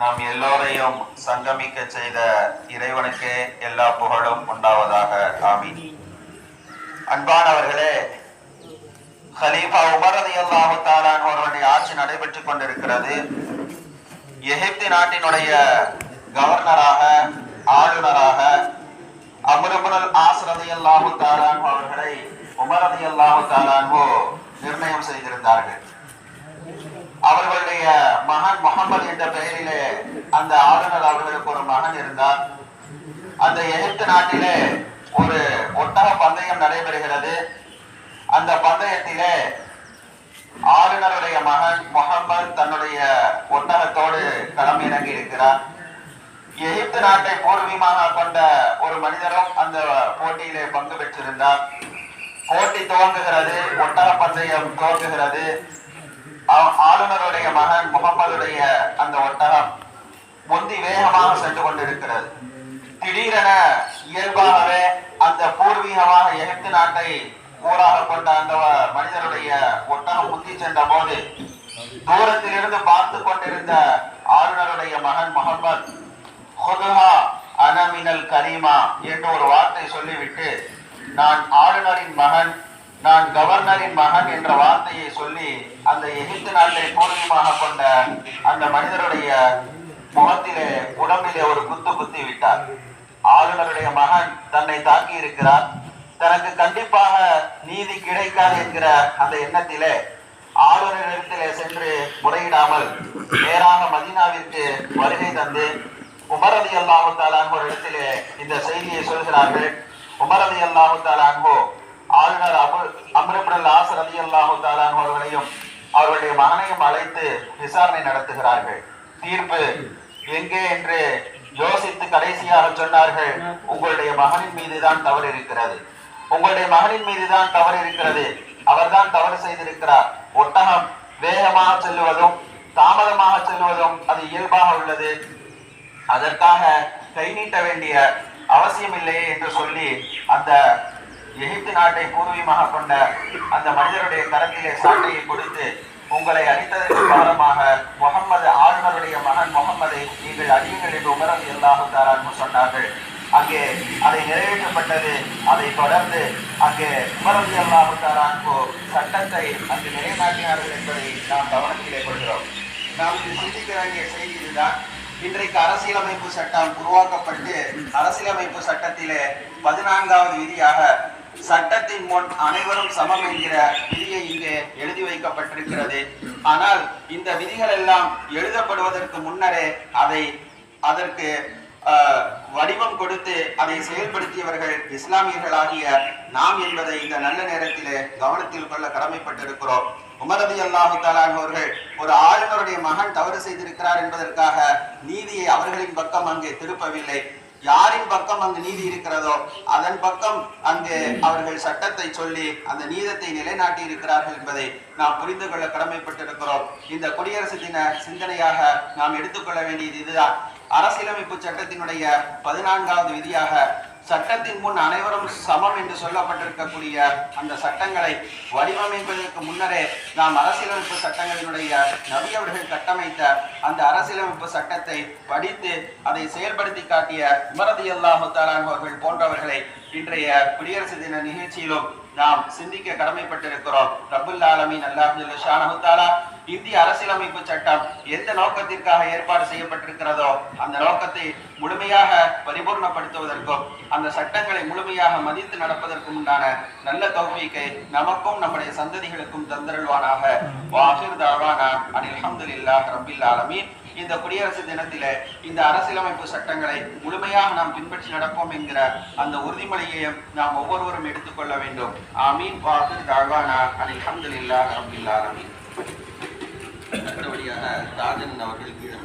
நாம் எல்லோரையும் சங்கமிக்க செய்த இறைவனுக்கு எல்லா புகழும் உண்டாவதாக. ஆமி அன்பானவர்களே ஹலீஃபா உமரது ரலியல்லாஹு அவர்களுடைய ஆட்சி நடைபெற்றுக் கொண்டிருக்கிறது. எகிப்து நாட்டினுடைய கவர்னராக ஆளுநராக அம்ருபுல் ஆஸ் ரலியல்லாஹு தஆலா அவர்களை உமர் ரலியல்லாஹு தஆலா நிர்ணயம் செய்திருந்தார்கள் அவர்களுடைய மகன் முகமது என்ற அந்த ஆளுநர் அவர்களுக்கு ஒரு மகன் இருந்தார். அந்த எகிப்து நாட்டிலே ஒரு ஒட்டக பந்தயம் நடைபெறுகிறது. அந்த பந்தயத்திலே ஆளுநருடைய மகன் முகமது தன்னுடைய ஒட்டகத்தோடு களம் இறங்கி இருக்கிறார். எகிப்து நாட்டை பூர்வீகமாக கொண்ட ஒரு மனிதரும் அந்த போட்டியிலே பங்கு பெற்றிருந்தார். போட்டி துவங்குகிறது ஒட்டக பந்தயம் துவங்குகிறது. ஆளுநருடைய மகன் முகமதுடைய அந்த ஒட்டகம் முந்தி வேகமாக சென்று கொண்டிருக்கிறது. திடீரென இயல்பாகவே அந்த பூர்வீகமாக எகிப்து நாட்டை ஊராக கொண்ட அந்த மனிதருடைய ஒட்டகம் முந்தி சென்ற போது தூரத்திலிருந்து பார்த்து கொண்டிருந்த ஆளுநருடைய மகன் முகமது ஹுதுஹா அனமினல் கரீமா என்று ஒரு வார்த்தை சொல்லிவிட்டு நான் ஆளுநரின் மகன் நான் கவர்னரின் மகன் என்ற வார்த்தையை சொல்லி அந்த எகிப்து நாட்டை பூர்வீகமாக கொண்ட அந்த மனிதருடைய முகத்திலே உடம்பிலே ஒரு குத்து குத்தி விட்டார். ஆளுநருடைய மகன் தன்னை தாக்கி இருக்கிறார். தனக்கு கண்டிப்பாக நீதி கிடைக்காது என்கிற அந்த எண்ணத்திலே ஆளுநரிடத்திலே சென்று முறையிடாமல் நேராக மதீனாவிற்கு வருகை தந்து உமரதி அல்லாஹு தாலான் ஒரு இடத்திலே இந்த செய்தியை சொல்கிறார்கள். உமரதி அல்லாஹு தாலான்ஹோ ரவி ஆசர் அல்லாஹு தாலான் அவர்களையும் அவர்களுடைய மகனையும் அழைத்து விசாரணை நடத்துகிறார்கள். தீர்ப்பு எங்கே என்று யோசித்து கடைசியாக சொன்னார்கள். உங்களுடைய மகனின் மீதுதான் தவறு இருக்கிறது. உங்களுடைய மகனின் மீதுதான் தவறு இருக்கிறது. அவர்தான் தவறு செய்திருக்கிறார். ஒட்டகம் வேகமாக செல்லுவதும் தாமதமாக செல்வதும் அது இயல்பாக உள்ளது. அதற்காக கை நீட்ட வேண்டிய அவசியம் இல்லையே என்று சொல்லி அந்த எகிப்து நாட்டை பூர்வீகமாக கொண்ட அந்த மனிதருடைய கரத்திலே சாட்டையை கொடுத்து உங்களை அடித்ததற்கு காரணமாக முகமது ஆளுநருடைய மகன் முகம்மதை நீங்கள் அடியுங்கள் என்று உமரது எல்லாரும் சொன்னார்கள். அங்கே அதை நிறைவேற்றப்பட்டது அதை தொடர்ந்து அங்கே உமரது அல்லாஹு தாரான்கோ சட்டத்தை அங்கு நிலைநாட்டினார்கள் என்பதை நாம் கவனத்திலே கொள்கிறோம். நாம் இது சிந்திக்க வேண்டிய செய்தி இதுதான். இன்றைக்கு அரசியலமைப்பு சட்டம் உருவாக்கப்பட்டு அரசியலமைப்பு சட்டத்திலே பதினான்காவது விதியாக சட்டத்தின் முன் அனைவரும் சமம் என்கிற விதியை இங்கே எழுதி வைக்கப்பட்டிருக்கிறது. ஆனால் இந்த விதிகள் எல்லாம் எழுதப்படுவதற்கு முன்னரே அதை அதற்கு வடிவம் கொடுத்து அதை செயல்படுத்தியவர்கள் இஸ்லாமியர்களாகிய நாம் என்பதை இந்த நல்ல நேரத்திலே கவனத்தில் கொள்ள கடமைப்பட்டிருக்கிறோம். உமரதி அல்லாஹு தாலான் அவர்கள் ஒரு ஆளுநருடைய மகன் தவறு செய்திருக்கிறார் என்பதற்காக நீதியை அவர்களின் பக்கம் அங்கே திருப்பவில்லை. யாரின் பக்கம் அங்கு நீதி இருக்கிறதோ அதன் பக்கம் அங்கு அவர்கள் சட்டத்தை சொல்லி அந்த நீதத்தை நிலைநாட்டி இருக்கிறார்கள் என்பதை நாம் புரிந்து கொள்ள கடமைப்பட்டிருக்கிறோம். இந்த குடியரசு தின சிந்தனையாக நாம் எடுத்துக்கொள்ள வேண்டியது இதுதான். அரசியலமைப்பு சட்டத்தினுடைய பதினான்காவது விதியாக சட்டத்தின் முன் அனைவரும் சமம் என்று சொல்லப்பட்டிருக்கக்கூடிய அந்த சட்டங்களை வடிவமைப்பதற்கு முன்னரே நாம் அரசியலமைப்பு சட்டங்களினுடைய நபி அவர்கள் கட்டமைத்த அந்த அரசியலமைப்பு சட்டத்தை படித்து அதை செயல்படுத்தி காட்டிய உமரதி அல்லாஹு அவர்கள் போன்றவர்களை இன்றைய குடியரசு தின நிகழ்ச்சியிலும் நாம் சிந்திக்க கடமைப்பட்டிருக்கிறோம். ரபுல் ஆலமீன் அல்லாஹ் ஷானஹு தாலா இந்திய அரசியலமைப்பு சட்டம் எந்த நோக்கத்திற்காக ஏற்பாடு செய்யப்பட்டிருக்கிறதோ அந்த நோக்கத்தை முழுமையாக பரிபூர்ணப்படுத்துவதற்கும் அந்த சட்டங்களை முழுமையாக மதித்து நடப்பதற்கும் உண்டான நல்ல தௌஃபீக்கை நமக்கும் நம்முடைய சந்ததிகளுக்கும் தந்தருள்வானாக. வாஹிர் தாவானா அனில் அல்ஹம்துலில்லாஹ் ரபில் ஆலமீன். இந்த குடியரசு தினத்திலே இந்த அரசியலமைப்பு சட்டங்களை முழுமையாக நாம் பின்பற்றி நடப்போம் என்கிற அந்த உறுதிமொழியையும் நாம் ஒவ்வொருவரும் எடுத்துக்கொள்ள வேண்டும். ஆமீன். வாஹிர் தாழ்வானா அனில் அல்ஹம்துலில்லாஹ் ரபில் ஆலமீன். அடுத்தபடியாக ராஜன் அவர்கள் கீழே